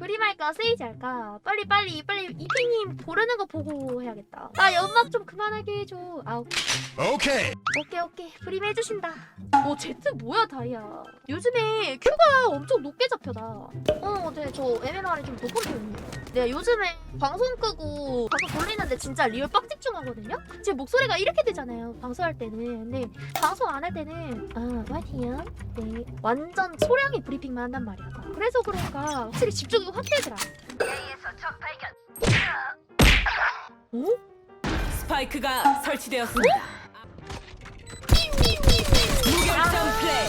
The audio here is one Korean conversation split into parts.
브림 할까 세이지 할까? 빨리 빨리 빨리 이핑님 고르는 거 보고 해야겠다. 나 연막 좀 그만하게 해줘. 아 오케이 오케이. 오케이 오케이 브림 해주신다. 오 제트 뭐야 다이아. 요즘에 큐가 엄청 높게 잡혀다. 어, 네, 저 MMR이 좀 높은 편이에요. 내가 요즘에 방송 끄고 방송 돌리는데 진짜 리얼 빡 집중하거든요? 제 목소리가 이렇게 되잖아요, 방송할 때는. 근데 방송 안 할 때는, 아, 화이팅요? 네. 완전 소량의 브리핑만 한단 말이야. 그래서 그런가 확실히 집중이 확 되더라. 어? 스파이크가 설치되었습니다. 무결점 플레이.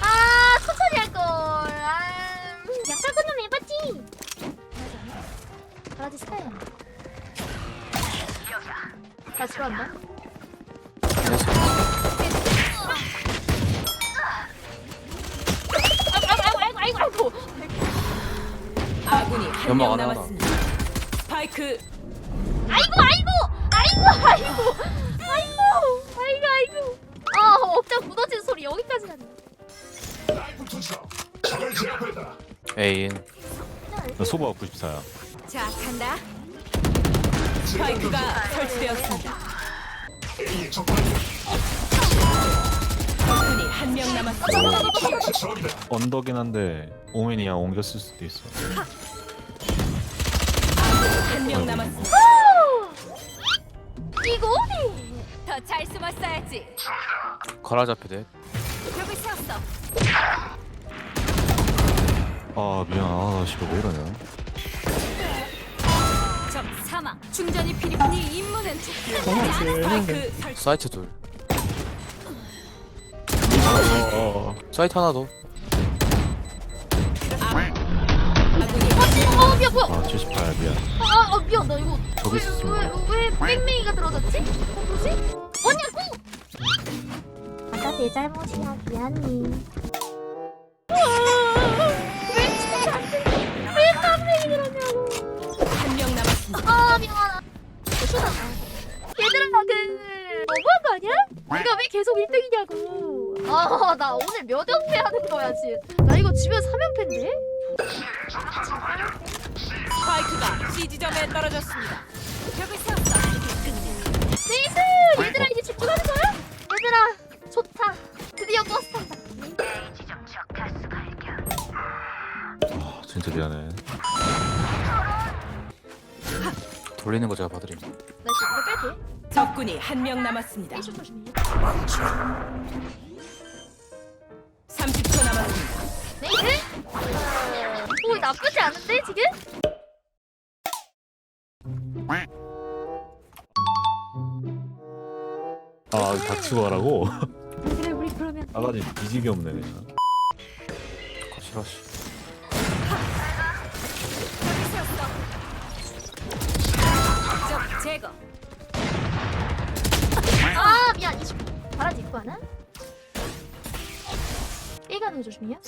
아, 천천히 할 걸. 아, 양kal근은 해봤지. 바라지 스타일. 다시 들어간다. 연막 명 하나. 스파이크 아이고, 아이고, 아이고, 아이고, 아이고, 아이고, 아이고. 아, 억장 무너지는 소리 여기까지 났네. 에인 나 소바 94야. 자 간다. 스파이크가 설치되었습니다. 적군이 한 명 남았습니다. 언더긴 한데 오맨이야 옮겼을 수도 있어. 한명 남았습니다. 이거 어디? 더 잘 숨었어야지. 가라 잡히대 벽을 세웠어. 아 미안. 아 씨발 왜 이러냐. 적 사망. 충전이 필요. 네 임무는 스파이크 설치. 사이트 둘 어. 사이트 하나 더 어, 미안, 뭐야? 아 78. 미안. 아, 아 미안 나 이거 저기 있었어. 왜왜 뺑뺑이가 들어졌지? 어, 뭐지? 뭐냐고? 아까 내 잘못이야 미안해. 왜? 왜? 한명 남았습니다. 아 미안하다. 쇼다. 얘들아 그 너무한 거 아니야? 네가 왜 계속 1등이냐고. 아 나 오늘 몇 연패 하는 거야 지금. 나 이거 집에 3연패인데? 스파이크가 C 지점에 떨어졌습니다. 벽을 세웠어. 네이스! 얘들아 이제 집중하는 거야? 얘들아 좋다. 드디어 버스 탄다. 아 진짜 미안해. 돌리는 거 제가 봐드림 나 지금 이거 뺄게. 적군이 한 명 남았습니다. 조심해. 나쁘지 않은데 지금? 아 닥치고 하라고. 그래 우리 그러면 아가지 뒤지게 없네 그냥. 거칠하시 적 제거. 아 미안 이십 바라지 입고 하나? 일가는 조심이야.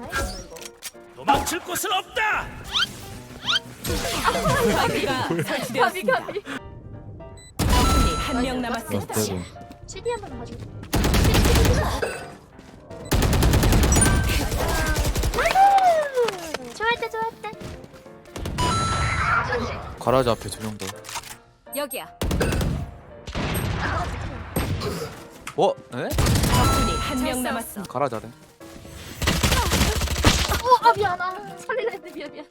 아이고 이거. 도망칠 곳은 없다. 스파이크가 가비 설치되었습니다. 가비. 적군이 한명나 남았습니다. CD 한번 봐줘. 좋았다 좋았다. 가라지 앞에 두 명 더 여기야. 어? 에? 적군이 한 명 남았습니다. 가라지 아래 어, 아 미안, 아 살리려 했는데 미안 미안.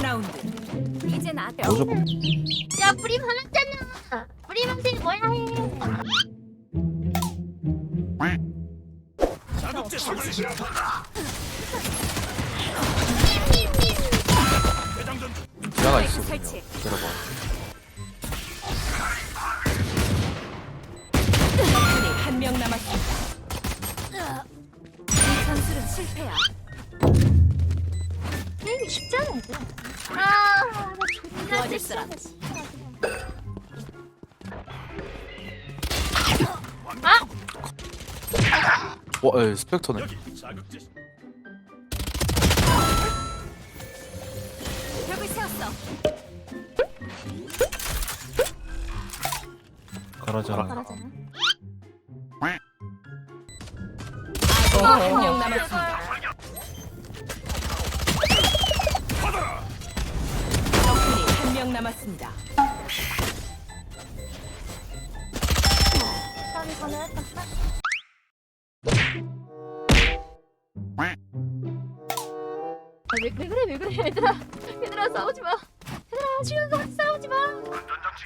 라운드. 이제 나 뭐죠? 야 브림 하났잖아. 브림 형태는 뭐야 해? 지하가 있어 그냥. 기다려봐 한 명 남았습니다. 이 선수는 실패야. 게임이 쉽지 않아 얘들아. 아, 나 존나 도와줄 사람. 와 에, 스펙터네. 벽을 세웠어. 가라자. 잘하잖아. 한명 남았습니다. 적군이 한 명 남았습니다. 아, 왜, 왜 그래 왜 그래 얘들아. 얘들아 싸우지 마. 얘들아 거 싸우지 마.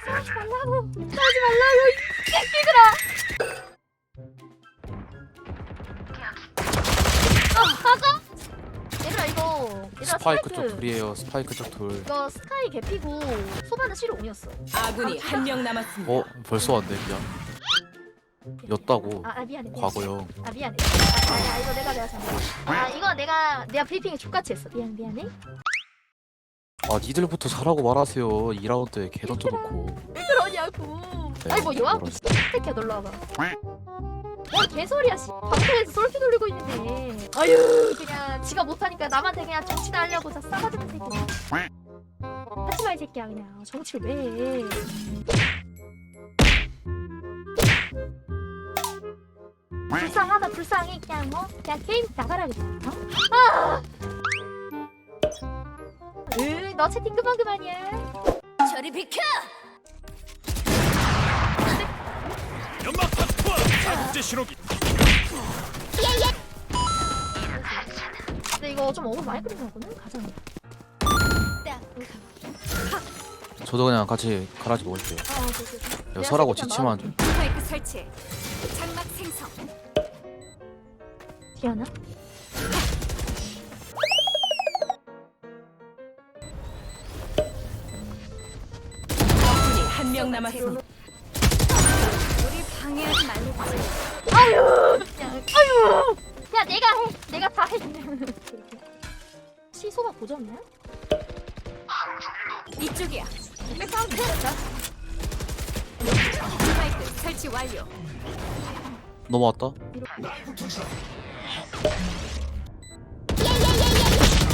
싸우지 말라고. 싸우지 말라고. 이 새끼들아 아 이거 얘들아 스파이크 스파이크. 쪽 둘이에요. 스파이크 쪽 둘. 이거 스카이 개피고 소바는 실이 옹이었어. 아군이 한 명 남았습니다. 어? 벌써 왔네 미안 였다고. 아, 아 미안해 미안해. 과거형. 아 미안해. 아, 아, 아 이거 내가 내가 잘못 아 이거 내가 내가 브리핑에 족같이 했어. 미안 미안해. 아 니들부터 잘하고 말하세요. 2라운드에 개 던져놓고. 왜 그러냐고. 네, 아니 뭐 여왕 새끼야 놀러 와봐 뭔 개소리야 씨. 방송에서 솔피 돌리고 있는데. 아유 그냥 지가 못하니까 남한테 그냥 정치나 하려고 저 싸가지 없는 새끼 하지 마 이 새끼야 그냥. 정치를 왜해? 불쌍하다 불쌍해. 그냥 뭐 그냥 게임 나가라 그냥 어? 아! 으, 너 채팅 그만 그만이야. 저리 비켜! 자국제 신호기 근데 이거 좀 어금 많이 끓인 거거든? 가자 저도 그냥 같이 가라지 먹을게요 아, 그, 그, 그. 야, 설하고 내가 지치만 좀 스파이크 설치. 장막 생성. 디아나? 적군이 한 명 남았습니다. 우리 방해하지 말고 아유! 아유! 야, 내가 해! 내가 다 해! 시소가 고정이야? 이쪽이야. 백카운트. 스파이크 설치 완료. 넘어왔다 어,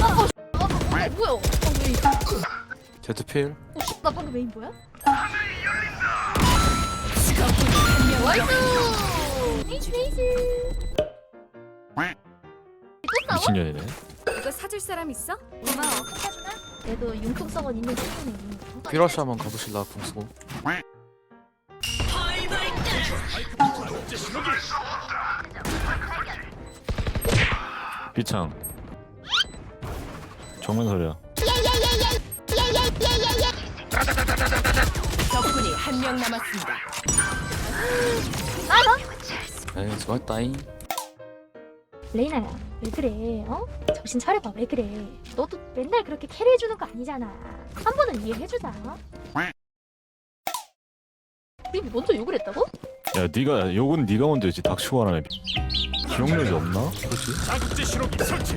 어, 뭐야? 어, 왜? 제트필 어, 씨, 나 방금 메인 뭐야? 한명 나이스! 네이스! 또 싸워? 미친년이네. 이거 사줄 사람 있어? 고마워. 그래도 융통성은 있는 친구네. 피러시 한번 가보실라 궁수 자국제 신호기 비창. 정면 소리야. 적군이 한 명 남았습니다. 아, 너? 에이 수고했다잉 레이나야 왜 그래 어? 정신 차려봐 왜 그래 너도 맨날 그렇게 캐리해주는 거 아니잖아 한 번은 이해해주자 어? 우리 먼저 욕을 했다고? 야 네가 욕은 네가 먼저 했지. 닥치고 하라며. 기억력이 없나? 그렇지? 설치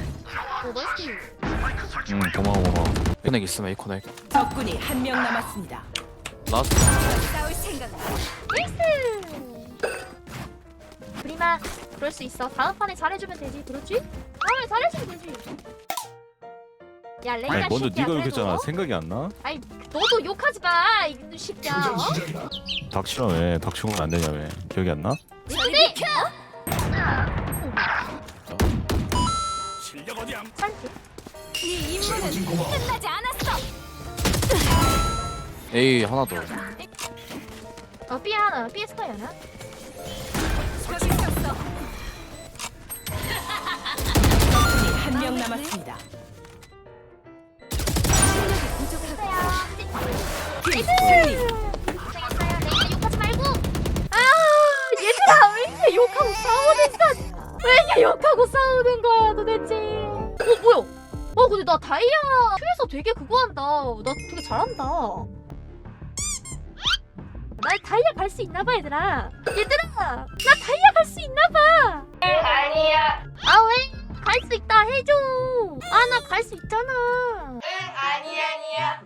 어응 고마워 고마워. 코넥 있으면 A 코넥 적군이 한 명 남았습니다. 라스트 싸울 생각. 나이스 프리마 그럴 수 있어 다음 판에 잘해주면 되지 그렇지? 다음에 잘해주면 되지 야 레이나 아니 먼저 새끼야, 네가 그래도, 욕했잖아. 어? 생각이 안 나? 아니 너도 욕하지 마 이 새끼야 어? 닥치라며. 닥치고는 안 되냐며. 기억이 안 나? 근데 실력 어디 안네 임무는 끝나지 않았어. A 하나 더. 어 B 하나 B 스카이 하나? 한 명 남았습니다. 아 얘들아 왜 이렇게 욕하고 싸우는 거야? 왜 이렇게 욕하고 싸우는 거야 도대체? 어 뭐야? 어 근데 나 다이아 큐에서 되게 그거 한다. 나 되게 잘한다 나 다이아 갈 수 있나봐 얘들아. 얘들아 나 다이아 갈 수 있나봐. 네, 아니야. 아왜갈 수 있다 해줘. 아 나 갈 수 있잖아. 응, 아니 아니야.